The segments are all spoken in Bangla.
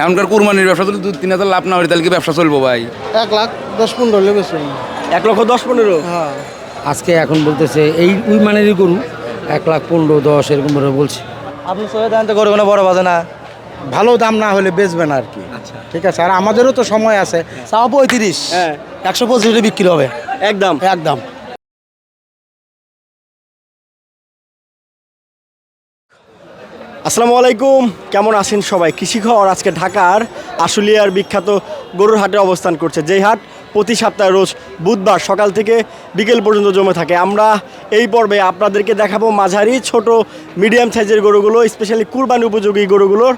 এখনকার কুরবানির ব্যবসা চলে দু তিন হাজার লাভ না হলে তাহলে কি ব্যবসা চলবো ভাই? এক লাখ দশ পনেরো হলে বেশি। এক লক্ষ দশ পনেরো? হ্যাঁ। আজকে এখন বলতেছে এই ওই মানেরই গরু এক লাখ পনেরো দশ এরকম করে বলছে। আপনি সবাই দাম তো করবে না বড় বাজে না? ভালো দাম না হলে বেচবেন আর কি। ঠিক আছে আর আমাদেরও তো সময় আছে। চাও পঁয়ত্রিশ হ্যাঁ। একশো পঁচিশে বিক্রি হবে। একদম। একদম। আসসালামু আলাইকুম। কেমন আছেন সবাই? কৃষি খবর আজকে ঢাকার আশুলিয়ার বিখ্যাত গরুর হাটে অবস্থান করছে। যেই হাট প্রতি সপ্তাহে রোজ বুধবার সকাল থেকে বিকেল পর্যন্ত জমে থাকে। আমরা এই পর্বে আপনাদেরকে দেখাবো মাঝারি, ছোট, মিডিয়াম সাইজের গরুগুলো, স্পেশালি কুরবানি উপযোগী গরুগুলোর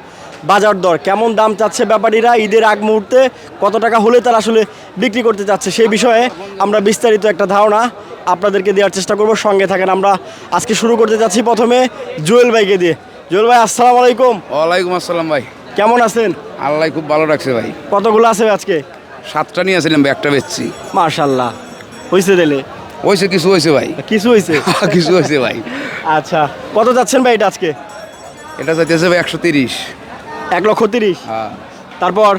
বাজার দর। কেমন দাম চাচ্ছে ব্যাপারীরা? ঈদের আগ মুহূর্তে কত টাকা হলে তারা আসলে বিক্রি করতে চাচ্ছে সেই বিষয়ে আমরা বিস্তারিত একটা ধারণা আপনাদেরকে দেওয়ার চেষ্টা করব। সঙ্গে থাকেন আমরা। আজকে শুরু করতে যাচ্ছি প্রথমে জুয়েল ভাইকে দিয়ে। জুয়েল ভাই আসসালামু আলাইকুম। ওয়ালাইকুম আসসালাম ভাই। কেমন আছেন? আল্লাহ খুব ভালো রাখছে ভাই। কতগুলো আছে আজকে? সাতটা নিয়ে আসছিলাম ভাই, একটা বেচছি। মার্শাল্লাহ হয়েছে দিলে হয়েছে কিছু হয়েছে ভাই। কিছু হয়েছে কিছু হয়েছে ভাই। আচ্ছা কত যাচ্ছেন ভাই এটা আজকে? এটা চাইতেছে ভাই একশো তিরিশ। এক লক্ষ তিরিশ? হ্যাঁ। তারপর?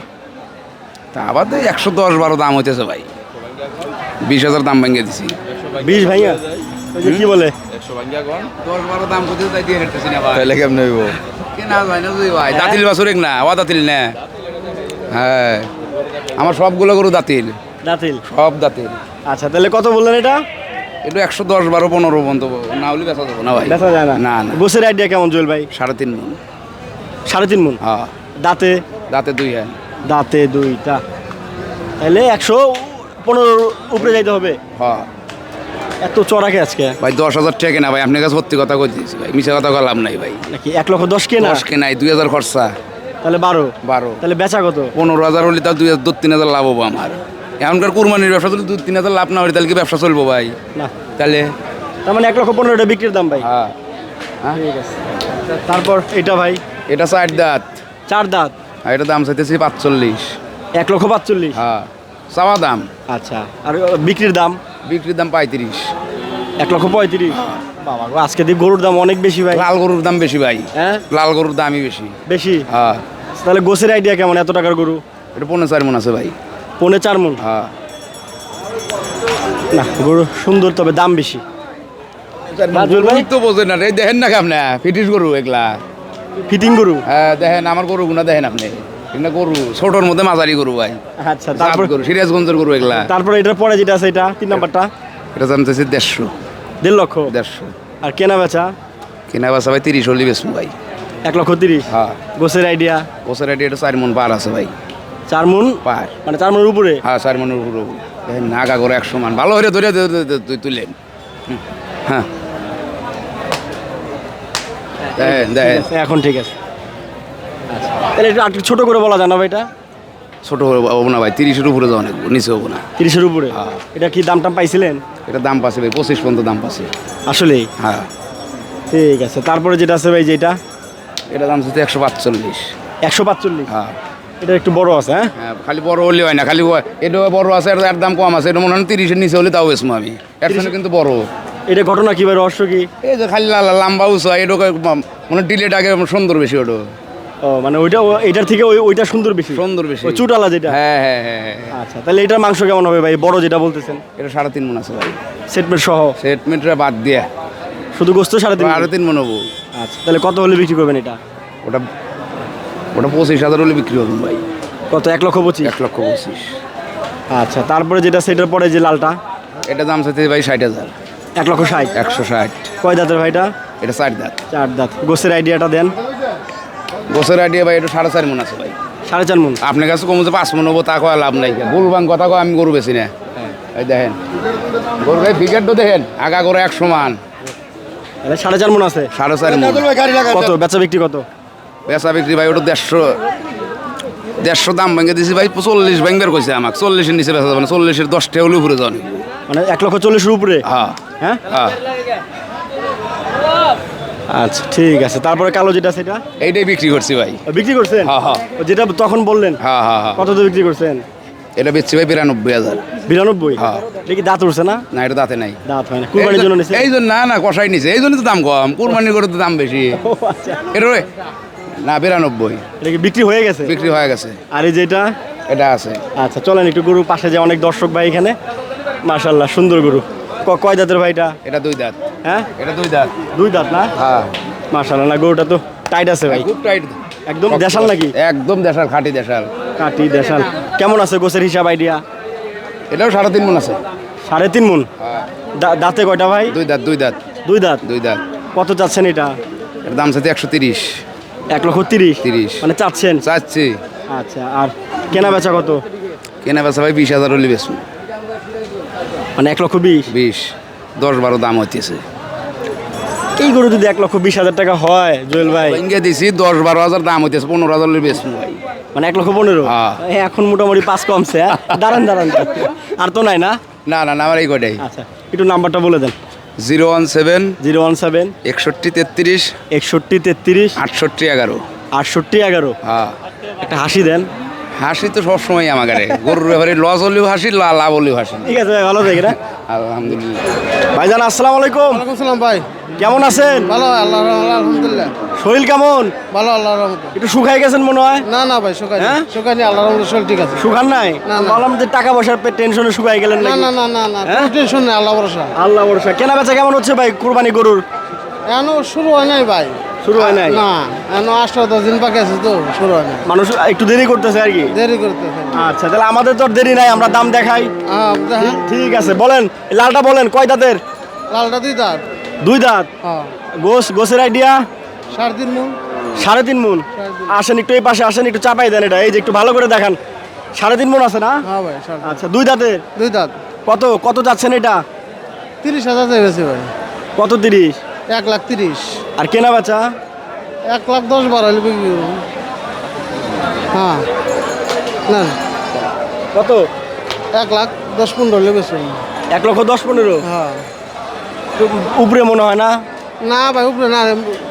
তা আবার তো একশো দশ বারো দাম হইতেছে ভাই। বিশ হাজার দাম ভেঙে দিছি। বিশ ভাইয়া ওই যে কি বলে? দশ বারো দাম করতে তাই দিয়ে হেঁটেছি না ভাই। তাহলে কেমন হইব? কেনা যায় না তুই ভাই। দাঁতিল বাছুর না ও দাঁতিল না। হ্যাঁ। আমার সবগুলো গরু দাঁতিল। দাতিল? সব দাঁতিল। আচ্ছা তাহলে কত বললেন এটা? একটু একশো দশ বারো পনেরো পর্যন্ত না হলে বেচা যাব না ভাই। দেখা যায় না? না না। গোসের আইডিয়া কেমন জুয়েল ভাই? সাড়ে তিন মন। সাড়ে তিন মন? হ্যাঁ। দাঁতে? দাঁতে দুই হ্যাঁ। দাঁতে দুইটা। তাহলে একশো পনেরো উপরে যাইতে হবে। হ্যাঁ। এত চড়াকে আজকে? ভাই দশ হাজার টাকা কেনা ভাই। আপনার কাছে সত্যি কথা কই দিয়েছি ভাই। মিশা কথা কলাম নাই ভাই। নাকি এক লক্ষ দশ কে না দশ কেনাই দুই হাজার খরচা। তাহলে বারো। বারো। তাহলে বেচা কত? পনেরো হাজার হলে তাও দুই দু তিন হাজার লাভ হব আমার। এখনকার কুরবানির ব্যবসা চলে দু তিন হাজার লাভ না হলে তাহলে কি ব্যবসা চলবো ভাই? না। তাহলে? তার মানে এক লক্ষ পনেরোটা বিক্রির দাম ভাই। হ্যাঁ। হ্যাঁ? ঠিক আছে। তারপর এটা ভাই? এটা ষাট দাঁত। চার দাঁত? আর এটা দাম চাইতেছি পাঁচচল্লিশ। এক লক্ষ পাঁচচল্লিশ? হ্যাঁ। চাওয়া দাম। আচ্ছা। আর বিক্রির দাম? বিক্রির দাম পঁয়ত্রিশ। এক লক্ষ পঁয়ত্রিশ? বাবা গো, আজকে দিয়ে গরুর দাম অনেক বেশি ভাই। লাল গরুর দাম বেশি ভাই। হ্যাঁ? লাল গরুর দামই বেশি। বেশি? হ্যাঁ। তাহলে গোসের আইডিয়া কেমন এত টাকার গরু? এটা পনেরো চার মন আছে ভাই। পৌনে চার মন? হ্যাঁ। না গরু সুন্দর তবে দাম বেশি। রাজুল ভাই? গরুই তো বোঝেন না রে দেখেন না আপনি ফিটিস গরু এগুলা। ফিটিং গরু? হ্যাঁ দেখেন আমার গরু গুনা দেখেন আপনি। গরু ছোটর মধ্যে মাঝারি গরু ভাই। আচ্ছা তারপর গরু সিরাজগঞ্জের গরু এগুলা। তারপরে এটার পরে যেটা আছে এটা তিন নাম্বারটা? এটা জানতেছি দেড়শো। দেড় লক্ষ? দেড়শো। আর কেনা বেচা? কিনা বাসা ভাই তিরিশ হলি ভাই। এক লক্ষ তিরিশ? হ্যাঁ। গোসের আইডিয়া বছর এটি এটা চার মন পার আছে ভাই। চার মন? পার। মানে চার মনের উপরে? হ্যাঁ চার মনের উপরে। নাগা করে একশো মান। ভালো হয়ে ধরে তুলেন। হুম, হ্যাঁ। দেখেন দেখেন এখন ঠিক আছে। তাহলে একটু একটু ছোট করে বলা যায় না ভাই এটা? ছোট হব না ভাই তিরিশের উপরে যাওয়া অনেক নিচে হব না। তিরিশের উপরে? হ্যাঁ। এটা কি দাম টাম পাইছিলেন? এটা দাম পাচ্ছে ভাই পঁচিশ পর্যন্ত দাম পাচ্ছে। আসলেই? হ্যাঁ। ঠিক আছে তারপরে যেটা আছে ভাই যেটা? এটা দাম হচ্ছে একশো পাঁচচল্লিশ। একশো পাঁচচল্লিশ? হ্যাঁ। এটা একটু বড় আছে হ্যাঁ? হ্যাঁ খালি বড় হলে হয় না খালি এটা বড় আছে এর দাম কম আছে এটা মনে হয় তিরিশের নিচে হলে তাও বেসমো আমি। এর সঙ্গে কিন্তু বড়। এটা ঘটনা কি ভাই রহস্য কি? এই যে খালি লম্বা উঁচু এটা মানে ডিলেট আগে সুন্দর বেশি ওটা। ও মানে ওইটা এটার থেকে ওই ওইটা সুন্দর বেশি? সুন্দর বেশি। চুটালা যেটা? হ্যাঁ হ্যাঁ হ্যাঁ হ্যাঁ আচ্ছা তাহলে এটার মাংস কেমন হবে ভাই? বড় যেটা বলতেছেন? এটা সাড়ে তিন মন আছে ভাই। সেটমেট সহ? সেট মিটারে বাদ দিয়ে। শুধু গোস্ত সাড়ে তিন সাড়ে তিন মন হব। আচ্ছা তাহলে কত হলে বিক্রি করবেন এটা? ওটা ওটা পঁচিশ হাজার হলে বিক্রি হবে ভাই। কত? এক লক্ষ পঁচিশ? এক লক্ষ পঁচিশ। আচ্ছা তারপরে যেটা সেটার পরে যে লালটা? এটা দাম চাইতে ভাই ষাট হাজার। এক লক্ষ ষাট? একশো ষাট। কয় দাঁতের ভাইটা এটা? চার দাঁত। চার দাঁত। গোসের আইডিয়াটা দেন। বছর আইডিয়া ভাই এটা সাড়ে চার মন আছে ভাই। সাড়ে চার মন? আপনার কাছে কমছে পাঁচ মন হব তা কয় লাভ নাই। গরু বাং কথা কয় আমি গরু বেশি না। এই দেখেন। গরু ভাই ফিগারটা দেখেন আগা করে এক সমান সাড়ে চার মন আছে? সাড়ে চার মন। কত? বেচা বিক্রি কত? বেচা বিক্রি ভাই ওটা দেড়শো দেড়শো দাম ভেঙে দিছি ভাই চল্লিশ ভেঙবার কইছে আমাকে। চল্লিশের নিচে বেচা যাবে না চল্লিশের দশটা হলে উপরে যান মানে এক লক্ষ চল্লিশের উপরে? হ্যাঁ। হ্যাঁ? হ্যাঁ। আচ্ছা ঠিক আছে। তারপরে কালো যেটা সেটা? এইটাই বিক্রি করছি ভাই। বিক্রি করছেন? হ্যাঁ, হ্যাঁ। যেটা তখন বললেন হ্যাঁ হ্যাঁ হ্যাঁ। কত দিয়ে বিক্রি করছেন? এটা বেচছি ভাই বিরানব্বই হাজার। বিরানব্বই? হ্যাঁ। দেখি দাঁত উঠছে না? না এটা দাঁতে নাই। দাঁত হয় না। কুরবানির জন্য নিছে? এই জন্য না না কষাই নিছে। এই জন্য তো দাম কম। কুরবানি করে তো দাম বেশি। আচ্ছা। এটা না বিরানব্বই। এটা কি বিক্রি হয়ে গেছে? বিক্রি হয়ে গেছে। আর এই যেটা? এটা আছে। আচ্ছা চলেন একটু গরু পাশে যে অনেক দর্শক ভাই এখানে। মাশাল্লাহ সুন্দর গরু। ক- কয় দাঁতের ভাই এটা? এটা দুই দাঁত। হ্যাঁ? এটা দুই দাঁত। দুই দাঁত না? হ্যাঁ। না গরুটা তো টাইট আছে ভাই। খুব টাইট একদম দেশাল নাকি? একদম দেশাল খাঁটি দেশাল। দেশাল। কেমন আছে গোছের হিসাব আইডিয়া এটাও সাড়ে তিন মন আছে। সাড়ে তিন মন? হ্যাঁ। দাঁতে কয়টা ভাই? দুই দাঁত দুই দাঁত। দুই দাঁত? দুই দাঁত। কত চাচ্ছেন এটা? এর দাম সাথে একশো তিরিশ। এক লক্ষ তিরিশ? তিরিশ। মানে চাচ্ছেন? চাচ্ছি। আচ্ছা আর কেনা বেচা কত? কেনা বেচা ভাই বিশ হাজার হলে বেশি মানে এক লক্ষ বিশ? বিশ। দশ বারো দাম হইতেছে। এই গরু যদি এক লক্ষ বিশ হাজার টাকা হয় জুয়েল ভাই। ইঙ্গে দিছি দশ বারো হাজার দাম হইতেছে পনেরো হাজার বেশি ভাই মানে এক লক্ষ পনেরো? হ্যাঁ। এখন মোটামুটি পাঁচ কমছে হ্যাঁ? দাঁড়ান দাঁড়ান। আর তো নাই না? না না না আমার এই কটাই আচ্ছা একটু নাম্বারটা বলে দেন। Zero one seven zero one seven একষট্টি তেত্রিশ একষট্টি তেত্রিশ আটষট্টি এগারো। আটষট্টি এগারো। হ্যাঁ। একটা হাসি দেন। হাসি তো সবসময় আমার গাড়ি গরুর ব্যাপারে লস হলেও হাসি লা- লাভ হলেও হাসি। ঠিক আছে ভাই ভালো থেকে না আলহামদুলিল্লাহ। ভাইজান আসসালামু আলাইকুম। ওয়ালাইকুম সালাম ভাই। কেমন আছেন? ভালো আল্লাহ আলহামদুলিল্লাহ। শরীর কেমন? ভালো আল্লাহ রহমতে। একটু শুকাই গেছেন মনে হয়? না না ভাই শুকানি হ্যাঁ? শুকানি আল্লাহ রহমতে শরীর ঠিক আছে। শুকান নাই? না, না। বললাম যে টাকা পয়সার টেনশনে শুকাই গেলেন না না না না না হ্যাঁ? টেনশন নেই আল্লাহ ভরসা। আল্লাহ ভরসা। কেনা বেচা কেমন হচ্ছে ভাই কুরবানি গরুর? এখনও শুরু হয় নাই ভাই। শুরু হয় নাই? না এখনও আটটা দশ দিন বাকি আছে তো শুরু হয় নাই। মানুষ একটু দেরি করতেছে আর কি? দেরি করতে আচ্ছা তাহলে আমাদের তো আর দেরি নাই আমরা দাম দেখাই। হ্যাঁ দেখেন ঠিক আছে বলেন লালটা বলেন কয় দাঁতের? লালটা দুই দাঁত। দুই দাঁত? হ্যাঁ। গোস গোসের আইডিয়া সাড়ে তিন মন। সাড়ে তিন মন? আসেন একটু এই পাশে আসেন একটু চাপাই দেন এটা এই যে একটু ভালো করে দেখান। সাড়ে তিন মন আছে না? হ্যাঁ ভাই আচ্ছা দুই দাঁতের দুই দাঁত। কত কত যাচ্ছেন এটা? তিরিশ হাজার চাইছে ভাই। কত তিরিশ? এক লাখ তিরিশ। আর কেনা বেচা? এক লাখ দশ বারো হলে বিক্রি করব। হ্যাঁ। না কত? এক লাখ দশ পনেরো হলে বেশি এক লক্ষ দশ পনেরো? হ্যাঁ। উপরে মনে হয় না? না ভাই উপরে না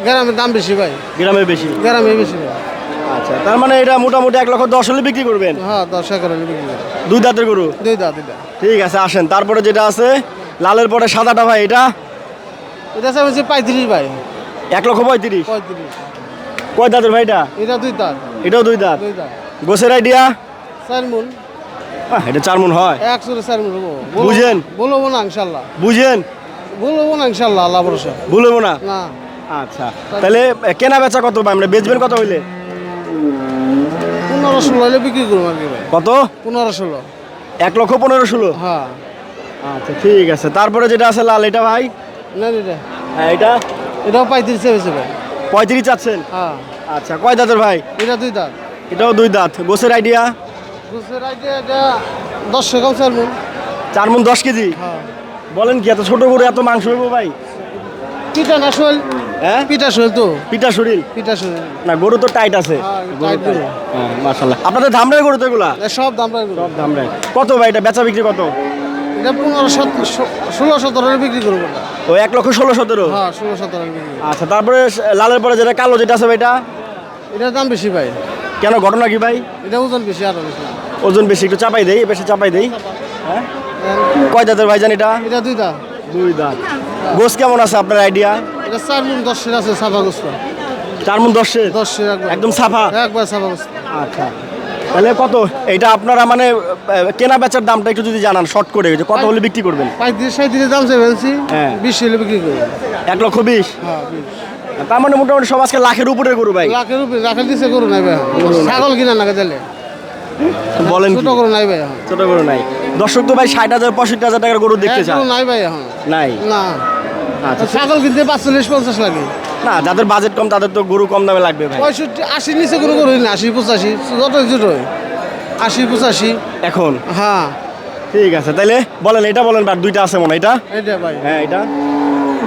গ্রামের দাম বেশি ভাই। গ্রামে বেশি? গ্রামে বেশি ভাই। আচ্ছা তার মানে এটা মোটামুটি এক লক্ষ দশ হলে বিক্রি করবেন? হ্যাঁ দশ এগারো হলে বিক্রি করব। দুই দাঁতের গরু? দুই দাঁত। ঠিক আছে আসেন। তারপরে যেটা আছে লালের পরে সাদাটা ভাই এটা? এটা হচ্ছে পঁয়ত্রিশ ভাই। এক লক্ষ পঁয়ত্রিশ? পঁয়ত্রিশ। কয় দাঁতের ভাই এটা? দুই দাঁত। এটাও দুই দাঁত? দুই দাঁত। গোসের আইডিয়া চার মন এটা চার মন হয় একশো চার মন বুঝেন? বলব না ইনশাল্লাহ। বুঝেন? বলব না ইনশাল্লাহ আল্লাহ ভরসা। ভুলবো না না। আচ্ছা। তাহলে কেনা বেচা কত ভাই? আমরা বেচবেন কত হইলে? পনেরো ষোলো হলে বিক্রি করব আর কি ভাই। কত? পনেরো ষোলো। এক লক্ষ পনেরো ষোলো? হ্যাঁ। আচ্ছা ঠিক আছে। তারপরে যেটা আছে লাল এটা ভাই? না এটা হ্যাঁ এটা? এটাও পঁয়ত্রিশ হয়েছে ভাই। পঁয়ত্রিশ চাচ্ছেন? হ্যাঁ। আচ্ছা কয় দাঁতের ভাই? এটা দুই দাঁত। এটাও দুই দাঁত। গোসের আইডিয়া রাখতে এটা দশ টাকাও চার মন চার মন দশ কেজি? হ্যাঁ। বলেন কি এত ছোট করে এত মাংস হইব ভাই? পিঠা না শোল? হ্যাঁ? পিঠা শোল তো। পিঠা শরীর? পিঠা না গরু তো টাইট আছে। হ্যাঁ হ্যাঁ মাশাল্লাহ আপনাদের ধামরাই গরু তো এগুলা? সব সব ধামরাই। কত ভাই এটা বেচা বিক্রি কত? এটা পনেরো ষোলো সতেরো বিক্রি করব ও এক লক্ষ ষোলো সতেরো? হ্যাঁ ষোলো সতেরো বিক্রি। আচ্ছা তারপরে লালের পরে যেটা কালো যেটা আছে এটা এটার দাম বেশি ভাই। কেন ঘটনা কি ভাই? এটা ওজন বেশি আরও বেশি। ওজন বেশি একটু চাপাই দেই বেশি চাপাই দেই। হ্যাঁ? কয় দাঁতের ভাই জান এটা? এটা দুই দাম দুই দাঁত। গোস কেমন আছে আপনার আইডিয়া? এটা চার মন দশের আছে সাফা গোস্ত চার মন দশের? দশের একদম সাফা? একবার সাফা গোস্ত আচ্ছা। তাহলে কত? এটা আপনারা মানে কেনা বেচার দামটা একটু যদি জানান শর্ট করে যে কত হলে বিক্রি করবেন? পঁয়ত্রিশ সাঁত্রিশ দাম চেয়েছি হ্যাঁ। বিশ হলে বিক্রি করব। এক লক্ষ বিশ? হ্যাঁ তার মানে মোটামুটি সব আজকে লাখের উপরে গরু ভাই। লাখের উপরে রাখার দিছে করো নাই ভাই। ছাগল কিনা না দিলে বলেন? ছোট করো নাই ভাই ছোট গরু নাই। দর্শক তো ভাই ষাট হাজার পঁয়ষট্টি হাজার টাকার গরু দেখতে চান। নাই ভাই এখন। নাই? না। আচ্ছা। ছাগল কিনতে পাঁচচল্লিশ পঞ্চাশ লাগে। না যাদের বাজেট কম তাদের তো গরু কম দামে লাগবে ভাই। পঁয়ষট্টি আশির নিচে কোনো গরু না আশি পঁচাশি যত ছোট আশি পঁচাশি। এখন? হ্যাঁ। ঠিক আছে তাইলে বলেন এটা বলেন আর দুইটা আছে মনে এটা? এটা ভাই। হ্যাঁ এটা?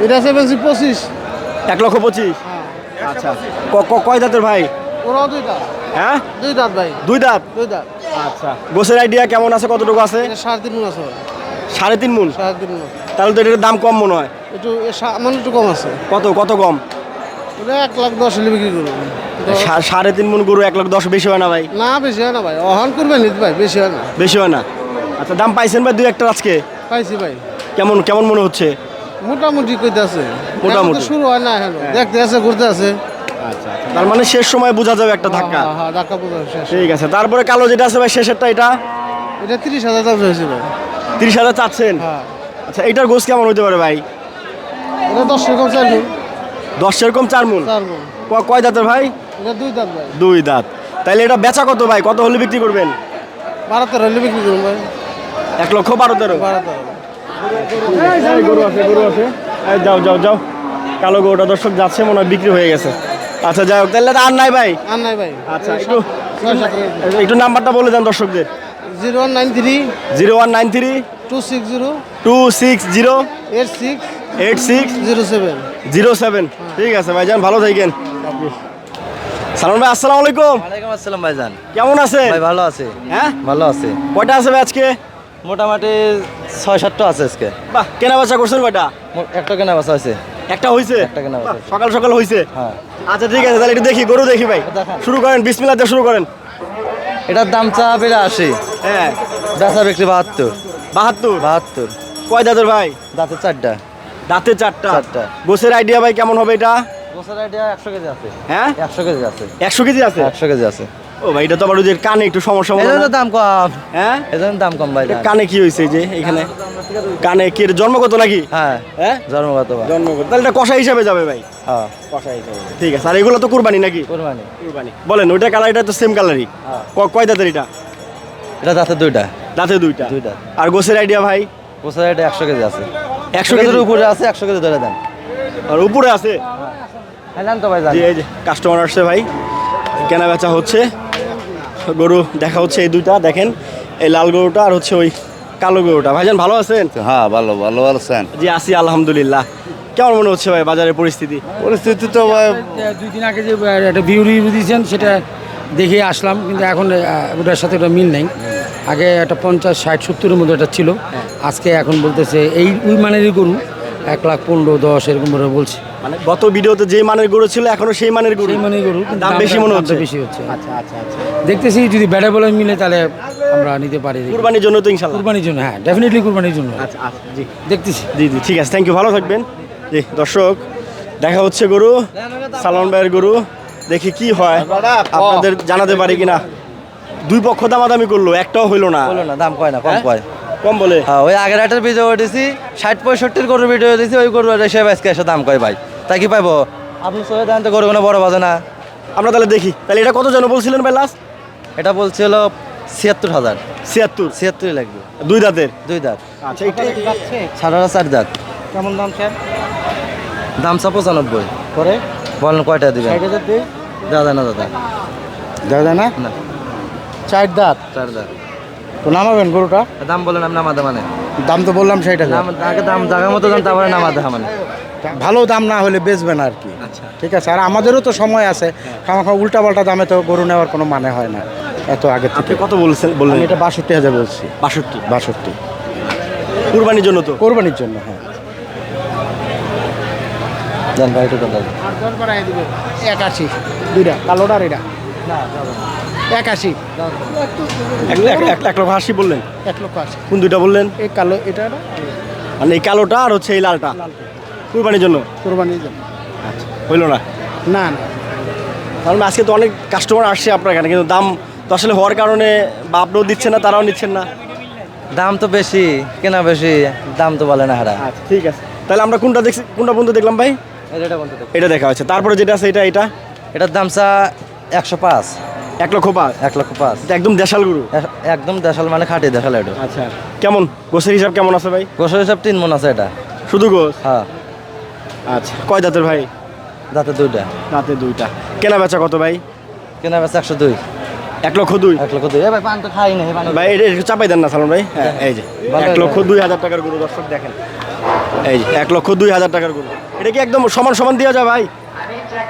এটা সেভেন্সি পঁচিশ। এক লক্ষ পঁচিশ? হ্যাঁ। আচ্ছা। কয় দাঁতের ভাই? ওরাও দুই দাঁত। হ্যাঁ? দুই দাঁত ভাই। দুই দাঁত? দুই দাঁত। আচ্ছা। গোসের আইডিয়া কেমন আছে কতটুকু আছে? সাড়ে তিন মন আছে সাড়ে তিন মুন সাড়ে তিন মন তাহলে তো এটার দাম কম মনে হয়। একটু এ সা- মানে একটু কম আছে। কত কত কম? এটা এক লাখ দশ হলে বিক্রি করব। সা- সাড়ে তিন মুন গরু এক লাখ দশ বেশি হয় না ভাই? না বেশি হয় না ভাই। অহন করবেন নিতে ভাই বেশি হয় না। বেশি হয় না? আচ্ছা দাম পাইছেন ভাই দুই একটা আজকে? পাইছি ভাই। কেমন কেমন মনে হচ্ছে? মোটামুটি কইতে আছে মোটামুটি। শুরু হয় না এখন। দেখতে আছে ঘুরতে আছে। আচ্ছা আচ্ছা। তার মানে শেষ সময় বোঝা যাবে একটা ধাক্কা। হ্যাঁ হ্যাঁ ধাক্কা শেষ। ঠিক আছে। তারপরে কালো যেটা আছে ভাই শেষেরটা এটা? এটা তিরিশ হাজার দাম হয়েছে ভাই। তিরিশ হাজার চাচ্ছেন? হ্যাঁ। আচ্ছা এটার গোস কেমন হতে পারে ভাই? এটা দশ রকম গুণ দশ এরকম চার মূল? কয় দাঁতের ভাই? দুই দাম ভাই। দুই দাঁত। তাইলে এটা বেচা কত ভাই? কত হলে বিক্রি করবেন? বারো তেরো হলে বিক্রি করুন ভাই। এক লক্ষ বারো তেরো। গরু আছে গরু আছে। যাও যাও যাও। কালো গরুটা দর্শক যাচ্ছে মনে হয় বিক্রি হয়ে গেছে। আচ্ছা যাই হোক তাহলে আর নাই ভাই? আর নাই ভাই। আচ্ছা একটু একটু নাম্বারটা বলে দেন দর্শকদের। Zero one nine three zero one nine three two six zero two six zero eight six eight six zero seven. Zero seven. ঠিক আছে ভাইজান ভালো থাকেন। সালমান ভাই আসসালামু আলাইকুম। ওয়ালাইকুম আসসালাম ভাইজান। কেমন আছেন ভাই ভালো আছে। হ্যাঁ? ভালো আছে। কয়টা আছে ভাই আজকে? মোটামুটি ছয় সাতটা আছে আজকে। বাহ কেনা বেচা করছেন কয়টা? একটা কেনা বাসা আছে একটা হয়েছে একটা কেনা বেচা সকাল সকাল হয়েছে হ্যাঁ। আচ্ছা ঠিক আছে তাহলে একটু দেখি গরু দেখি ভাই। শুরু করেন বিসমিল্লাহ দিয়ে শুরু করেন। এটার দাম চা বেড়ে আশি হ্যাঁ। বেচা বিক্রি বাহাত্তর। বাহাত্তর? বাহাত্তর। কয় দাঁতের ভাই? দাঁতে চারটা। দাঁতে চারটা। চারটা। গোসের আইডিয়া ভাই কেমন হবে এটা? গোসার আইডিয়া একশো কেজি আছে। হ্যাঁ? একশো কেজি আছে। একশো কেজি আছে? একশো কেজি আছে। ও ভাই এটা তো আবার যে কানে একটু সমস্যা মনে হয় দাম কম। হ্যাঁ? এই জন্য দাম কম ভাই কানে কি হয়েছে যে এখানে? কানে কি এর জন্মগত নাকি? হ্যাঁ। হ্যাঁ? জন্মগত ভাই। জন্মগত। তাহলে এটা কষা হিসাবে যাবে ভাই। হ্যাঁ। কষা হিসাবে। ঠিক আছে। আর এগুলো তো কুরবানি নাকি? কোরবানি। কুরবানি। বলেন ওইটা কালার এটা তো সেম কালারই হ্যাঁ। কয় দাঁতের এটা? এটা দাঁতে দুইটা। দাঁতে দুইটা। দুইটা। আর গোসের আইডিয়া ভাই? গোসের আইডিয়া একশো কেজি আছে। একশো কেজির উপরে আছে একশো কেজি ধরে দেন। আর উপরে আছে? হ্যাঁ তো ভাই জান জি এই যে কাস্টমার আসছে ভাই। কেনা বেচা হচ্ছে। গরু দেখা হচ্ছে এই দুইটা দেখেন। এই লাল গরুটা আর হচ্ছে ওই কালো গরুটা। ভাইজান ভালো আছেন? হ্যাঁ ভালো ভালো আছেন। জি আছি আলহামদুলিল্লাহ। কেমন মনে হচ্ছে ভাই বাজারের পরিস্থিতি? পরিস্থিতি তো দুই দিন আগে যে একটা রিভিউ দিয়েছেন সেটা দেখে আসলাম কিন্তু এখন ওটার সাথে ওটা মিল নেই। আগে একটা পঞ্চাশ ষাট সত্তরের মধ্যে এটা ছিল। আজকে এখন বলতেছে এই ওই মানেরই গরু এক লাখ পনেরো দশ এরকম করে বলছে। মানে গত ভিডিওতে যে মানের গরু ছিল এখনও সেই মানের গরু? সেই মানেরই গরু কিন্তু দাম বেশি মনে হচ্ছে? বেশি হচ্ছে। আচ্ছা আচ্ছা আচ্ছা। দেখতেছি যদি ব্যাটে বলে মিলে তাহলে আমরা নিতে পারি। কুরবানির জন্য তো ইনশাল্লাহ। কুরবানির জন্য হ্যাঁ ডেফিনেটলি কুরবানির জন্য। আচ্ছা আচ্ছা জি। দেখতেছি। জি জি ঠিক আছে থ্যাংক ইউ ভালো থাকবেন। জি দর্শক দেখা হচ্ছে গরু সালমান ভাইয়ের গরু। দেখি কি হয়। আপনাদের জানাতে পারি কিনা? দুই পক্ষ দামাদামি করল একটাও হইল না। বলো না দাম কয় না কম হ্যাঁ? কয়। কম বলে? হ্যাঁ ওই আগের হাটের ভিডিও দিছি ষাট পঁয়ষট্টির গরুর ভিডিও দিছি ওই গরু এসে আজকে এসে দাম কয় ভাই। তাই কি পাইবো? আপনি সবাই দেন তো গরু কোনো বড় বাজে না। আমরা তাহলে দেখি। তাহলে এটা কত জন বলছিলেন ভাই লাস্ট এটা বলছিল ছিয়াত্তর হাজার। ছিয়াত্তর? ছিয়াত্তরই লাগবে। দুই দাঁতের? দুই দাঁত। আচ্ছা এটা সাড়ে চার দাঁত। কেমন দাম স্যার? দাম চা পঁচানব্বই। পরে বলেন কয়টা দিবেন? ষাট হাজার দিয়ে? দাদা না দাদা? দাদা না? না। চার দাঁত? চার দাঁত। তো নামাবেন গরুটা? দাম বলেন আপনি নামাদা মানে। দাম তো বললাম দাম আগে দাম জায়গা মতো দাম তারপরে নামাদা মানে। ভালো দাম না হলে বেচবেন আর কি। আচ্ছা। ঠিক আছে আর আমাদেরও তো সময় আছে। খাওয়া উল্টা পাল্টা দামে তো গরু নেওয়ার কোনো মানে হয় না। এত আগে থেকে। কত বলছেন বললেন? এটা বাষট্টি হাজার বলছি। বাষট্টি। বাষট্টি। কোরবানির জন্য তো? কোরবানির জন্য হ্যাঁ। জান ভাই একটু কথা একাশি দুইটা কালোটা আর এটা। একাশি। এক লক্ষ আশি বললেন। এক লক্ষ আশি। কোন দুইটা বললেন? এই কালো এটা মানে এই কালোটা আর হচ্ছে এই লালটা? কুরবানির জন্য? কোরবানির জন্য। হইল না? না না। কারণ আজকে তো অনেক কাস্টমার আসছে আপনার এখানে কিন্তু দাম তো আসলে হওয়ার কারণে বা আপনিও দিচ্ছেন না তারাও নিচ্ছেন না? দাম তো বেশি কেনা বেশি দাম তো বলে না হারা। আচ্ছা ঠিক আছে। তাহলে আমরা কোনটা দেখছি কোনটা বন্ধু দেখলাম ভাই? এটা দেখা। হচ্ছে তারপরে যেটা আছে এটা এটা? এটার দাম চা একশো পাঁচ। এক লক্ষ পাঁচ? এক লক্ষ পাঁচ। একদম দেশাল গরু? এক- একদম দেশাল মানে খাটি দেশাল এটা। আচ্ছা। কেমন? গোসের হিসাব কেমন আছে ভাই? গোসের হিসাব তিন মন আছে এটা। শুধু গোস? হ্যাঁ। আচ্ছা। কয় দাঁতের ভাই? দাঁতে দুইটা। দাঁতে দুইটা। কেনা বেচা কত ভাই? কেনা বেচা একশো দুই। এক লক্ষ দুই? এক লক্ষ দুই। ভাই পান তো খাই নাই ভাই এটা চাপাই দেন না সালন ভাই। হ্যাঁ এই যে। এক লক্ষ দুই হাজার টাকার গরু দর্শক দেখেন। এই এক লক্ষ দুই হাজার টাকার গরু। এটা কি একদম সমান সমান দেওয়া যায় ভাই?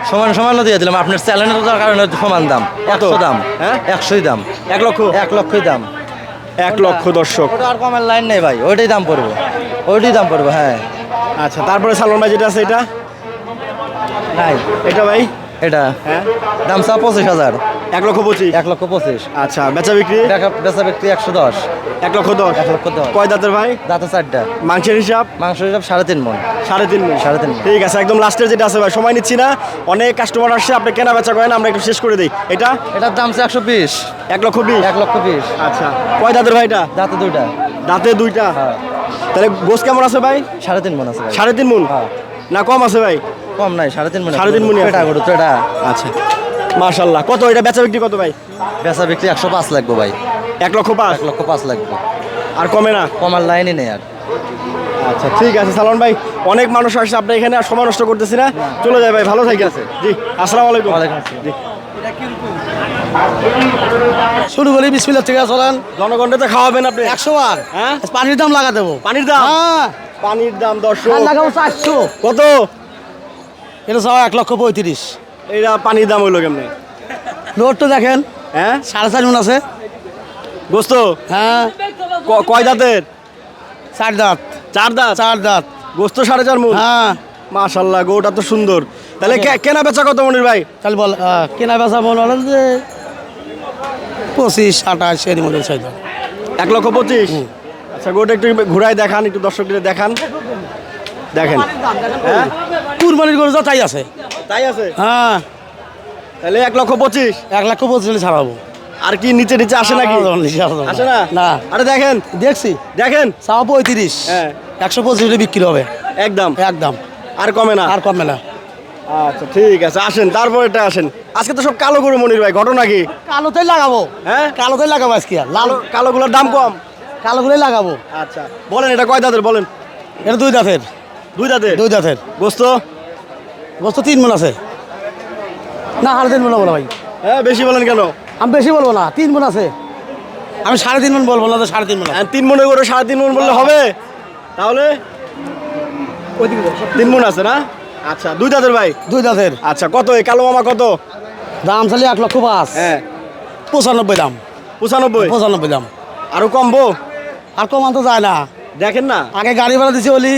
সমান সমানও দিয়ে দিলাম। আপনার চ্যালেঞ্জের কারণে সমান দাম। এত? দাম। হ্যাঁ? একশোই দাম। এক লক্ষ? এক লক্ষই দাম। এক লক্ষ দর্শক। ওটা আর কমের লাইন নেই ভাই। ওইটাই দাম পড়বে। ওইটাই দাম পড়বে হ্যাঁ। আচ্ছা তারপরে সালমান ভাই যেটা আছে এটা? নাই। এটা ভাই? এটা? হ্যাঁ? দাম চা পঁচিশ হাজার। এক লক্ষ পঁচিশ? এক লক্ষ পঁচিশ। আচ্ছা বেচা বিক্রি? বেচা ব্যক্তি একশো দশ। এক লক্ষ দশ? এক লক্ষ দশ। কয় দাঁতের ভাই? দাঁতে চারটা। মাংসের হিসাব? মাংস হিসাব সাড়ে তিন মন। সাড়ে তিন মণ। সাড়ে তিন ঠিক আছে একদম লাস্টের যেটা আছে ভাই সময় নিচ্ছি না। অনেক কাস্টমার আসছে আপনি কেনা বেচা করেন আমরা একটু শেষ করে দিই। এটা? এটার দাম হচ্ছে একশো বিশ। এক লক্ষ বিশ? এক লক্ষ বিশ। আচ্ছা কয় দাঁতের ভাই এটা? দাঁতে দুইটা। দাঁতে দুইটা? হ্যাঁ। তাহলে গোস কেমন আছে ভাই? সাড়ে তিন মন আছে সাড়ে তিন মন? হ্যাঁ। না কম আছে ভাই? কম নাই সাড়ে তিন মন সাড়ে তিন আছে। এটা গরু তো এটা আচ্ছা। মার্শাল্লাহ কত এটা বেচা বিক্রি কত ভাই? বেচা বিক্রি একশো পাঁচ লাগবে ভাই। এক লক্ষ পাঁচ? এক লক্ষ পাঁচ লাগবে। আর কমে না? কমার লাইনই নেই আর। আচ্ছা ঠিক আছে সালমান ভাই। অনেক মানুষ আসছে আপনি এখানে আর সময় নষ্ট করতেছি না। চলে যায় ভাই ভালো থাকে। আছে। জি আসসালামু আলাইকুম। ওয়ালাইকুম আসসালাম। জি। শুরু করি বিসমিল্লা থেকে চলেন। জনগণকে তো খাওয়াবেন আপনি। একশো বার। হ্যাঁ? পানির দাম লাগা দেবো। পানির দাম? হ্যাঁ। পানির দাম দশ আর লাগাবো চারশো। কত? এটা সব এক লক্ষ পঁয়ত্রিশ। এইটা পানির দাম হইল কেমনে? লোডটা দেখেন। হ্যাঁ? সাড়ে চার মন আছে। গোস্ত? হ্যাঁ। কয় দাঁতের? চার দাঁত। চার দাঁত? চার দাঁত। গোস্ত সাড়ে চার মুন হ্যাঁ। মাশাল্লাহ গোটা তো সুন্দর। তাহলে কে- কেনা বেচা কত মনির ভাই? তাহলে বল কেনা বেচা মনে হলো যে পঁচিশ আঠাশ এর মধ্যে চাই এক লক্ষ পঁচিশ? আচ্ছা গোটা একটু ঘুরাই দেখান একটু দর্শকদের দেখান। দেখেন। হ্যাঁ? কুরবানির গরু যা তাই আছে। তাই আছে? হ্যাঁ। তাহলে এক লক্ষ পঁচিশ? এক লক্ষ পঁচিশ হলে ছাড়াবো। আর কি নিচে নিচে আসে নাকি? আসে না? না। আরে দেখেন। দেখছি। দেখেন। চাও পঁয়ত্রিশ। হ্যাঁ। একশো পঁচিশ বিক্রি হবে। একদম। একদম। আর কমে না? আর কমে না। আচ্ছা ঠিক আছে। আসেন তারপর এটা আসেন। আজকে তো সব কালো গরু মনির ভাই ঘটনা কি? কালোতেই লাগাবো। হ্যাঁ? কালোতেই লাগাবো আজকে। লাল কালো কালোগুলোর দাম কম? কালোগুলোই লাগাবো। আচ্ছা। বলেন এটা কয় দাঁতের? বলেন। এটা দুই দাঁতের। দুই দাঁতের? দুই দাঁতের। গোস্ত? বস্তু তিন মন আছে। না সাড়ে তিন মন বলো ভাই। হ্যাঁ বেশি বলেন কেন? আমি বেশি বলব না তিন মন আছে। আমি সাড়ে তিন মন বলব না তো সাড়ে তিন মন। হ্যাঁ, তিন মনে করে সাড়ে তিন মন বললে হবে। তাহলে? তিন মন আছে না? আচ্ছা দুই দাঁতের ভাই? দুই দাঁতের। আচ্ছা কত এই কালো মামা কত? দাম চালি এক লক্ষ পাঁচ। হ্যাঁ। পঁচানব্বই দাম। পঁচানব্বই? পঁচানব্বই দাম। আরও কমবো? আর কমান তো যায় না। দেখেন না। আগে গাড়ি ভাড়া দিছি বলি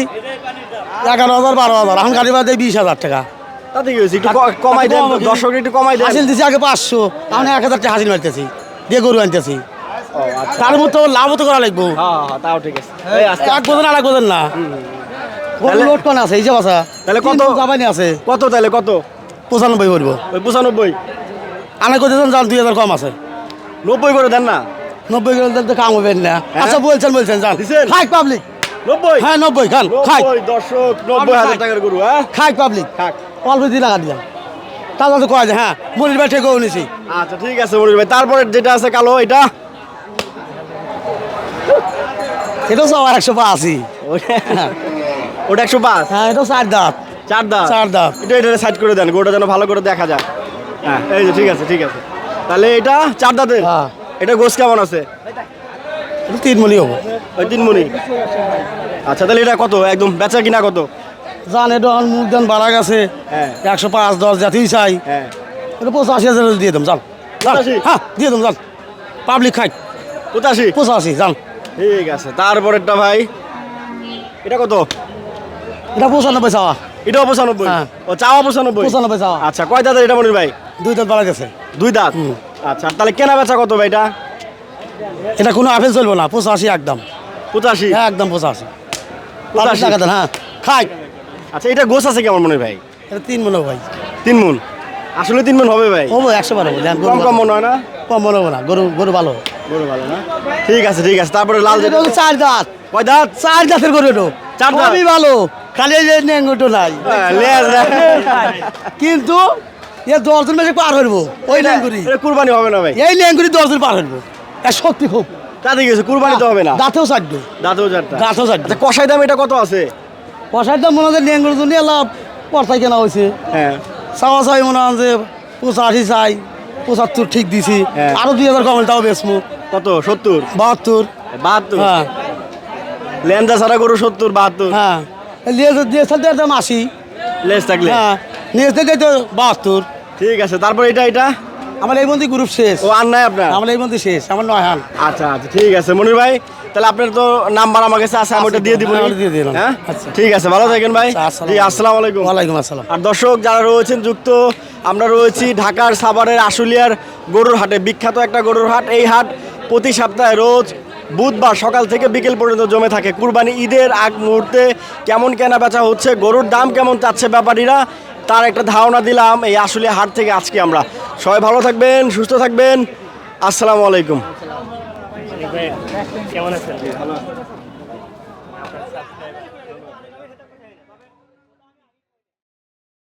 এগারো হাজার বারো হাজার এখন গাড়ি ভাড়া দেয় বিশ হাজার টাকা। তাতে কি হয়েছে? একটু কমাই দেন দর্শক একটু কমাই দেন। হাসিল দিছি আগে পাঁচশো এখন এক হাজার টাকা হাসিল মারতেছি দিয়ে গরু আনতেছি। আচ্ছা। তার মধ্যে তো লাভও তো করা লাগবো। হ্যাঁ হ্যাঁ তাও ঠিক আছে। এক বোঝেন আর এক বোঝেন না। তাহলে- লোড কোন আছে এই যে বাসা তাহলে কত? জামানি আছে। কত তাহলে কত? পঁচানব্বই করব পঁচানব্বই। আনা করতে যান দুই হাজার কম আছে। নব্বই করে দেন না? নব্বই করে তো কাম হবেন না। আচ্ছা বলছেন বলছেন যান। পাবলিক নব্বই? হ্যাঁ নব্বই খান খাই। দর্শক নব্বই হাজার টাকার গরু হ্যাঁ? খাই পাবলিক খাক। অল্প লাগা দিলাম তাহলে তো কয় হ্যাঁ মনির ভাই নিছি। আচ্ছা ঠিক আছে মনির ভাই। তারপরে যেটা আছে কালো এটা? এটাও সব একশো আশি ওটা একশো পাঁচ? হ্যাঁ এটাও চার দাঁত। চার দাঁত? চার দাঁত। এটা এটা সাইড করে দেন গোটা যেন ভালো করে দেখা যায়। হ্যাঁ। এই যে ঠিক আছে ঠিক আছে। তাহলে এটা চার দাঁতের? হ্যাঁ। এটা গোস কেমন আছে? এটা তিন মনি হব। ওই তিন মনি আচ্ছা তাহলে এটা কত? একদম বেচা কিনা কত? জান এটা মুখ দেন বাড়া গেছে। হ্যাঁ। একশো পাঁচ দশ জাতীয় চাই। হ্যাঁ। এটা পঁচাশি হাজার দিয়ে দেম যান। হ্যাঁ দিয়ে দেম যান পাবলিক খাই পঁচাশি? পঁচাশি যান ঠিক আছে তারপরেরটা ভাই? এটা কত? এটা পঁচানব্বই চাওয়া। এটাও পঁচানব্বই? হ্যাঁ। ও চাওয়া পঁচানব্বই? পঁচানব্বই চাওয়া। আচ্ছা কয় দাঁতের এটা মনির ভাই? দুই দাঁত বাড়া গেছে। দুই দাঁত। আচ্ছা তাহলে কেনা বেচা কত ভাই এটা? এটা কোনো আপেল চলবো না পঁচাশি একদম। পঁচাশি? হ্যাঁ একদম পঁচাশি। পঁচাশি? টাকা দেন হ্যাঁ খাই। আচ্ছা এটা গোস আছে কেমন মনে ভাই? এটা তিন মনে ভাই। তিন মন আসলে তিন মন হবে ভাই? হব একশো বারো গরু কম কম মনে হয় না? কম মনে হব না গরু গরু ভালো। গরু ভালো না? ঠিক আছে ঠিক আছে তারপরে লাল যেটা চার দাঁত কয় দাঁত চার দাঁতের গরু এটা। চার দাঁত? খুবই ভালো। খালি যে নেঙ্গুটো নাই। হ্যাঁ, নাই। কিন্তু এ দশজন বেশি পার হইবো ওই এটা কুরবানি হবে না ভাই? এই নেঙ্গুরি দশজন পার হইবো। সত্যি খুব। তাতে গেছে কুরবানি তো হবে না। দাঁতেও চারটে দাঁতেও চারটা দাঁতেও চারটে আচ্ছা কষাই দাম এটা কত আছে? পয়সার দাম মনে হয় জন্য পয়সায় কেনা হয়েছে। হ্যাঁ। চাওয়া চাই মনে হয় যে পঁচাশি চাই পঁচাত্তর ঠিক দিছি। হ্যাঁ। আরও দুই হাজার কমল তাও বেসমু কত? সত্তর? বাহাত্তর। বাহাত্তর? হ্যাঁ। লেন্দা ছাড়া গরু সত্তর বাহাত্তর? হ্যাঁ। দিয়ে দিয়ে সাথে দাম আশি। লেজ থাকলে? হ্যাঁ। নিয়ে থেকে তো বাহাত্তর। ঠিক আছে তারপর এটা এটা? আমার এই মন্দির গ্রুপ শেষ। ও আর নাই আপনার? আমার এই মন্দির শেষ আমার নয় হাল। আচ্ছা আচ্ছা ঠিক আছে। মনির ভাই তাহলে আপনার তো নাম্বার আমার কাছে আছে আমি ওটা দিয়ে দিব। হ্যাঁ, দিয়ে দিলাম। হ্যাঁ? আচ্ছা। ঠিক আছে ভালো থাকেন ভাই। আচ্ছা, জি আসসালামু আলাইকুম। ওয়ালাইকুম আসসালাম। আর দর্শক যারা রয়েছেন যুক্ত আমরা রয়েছি ঢাকার সাভারের আশুলিয়ার গরুর হাটে। বিখ্যাত একটা গরুর হাট। এই হাট প্রতি সপ্তাহে রোজ বুধবার সকাল থেকে বিকেল পর্যন্ত জমে থাকে। কুরবানি ঈদের আগ মুহূর্তে কেমন কেনা বেচা হচ্ছে গরুর দাম কেমন চাচ্ছে ব্যাপারীরা তার একটা ধারণা দিলাম, এই আসলে হাট থেকে আজকে আমরা। সবাই ভালো থাকবেন, সুস্থ থাকবেন। আসসালামু আলাইকুম।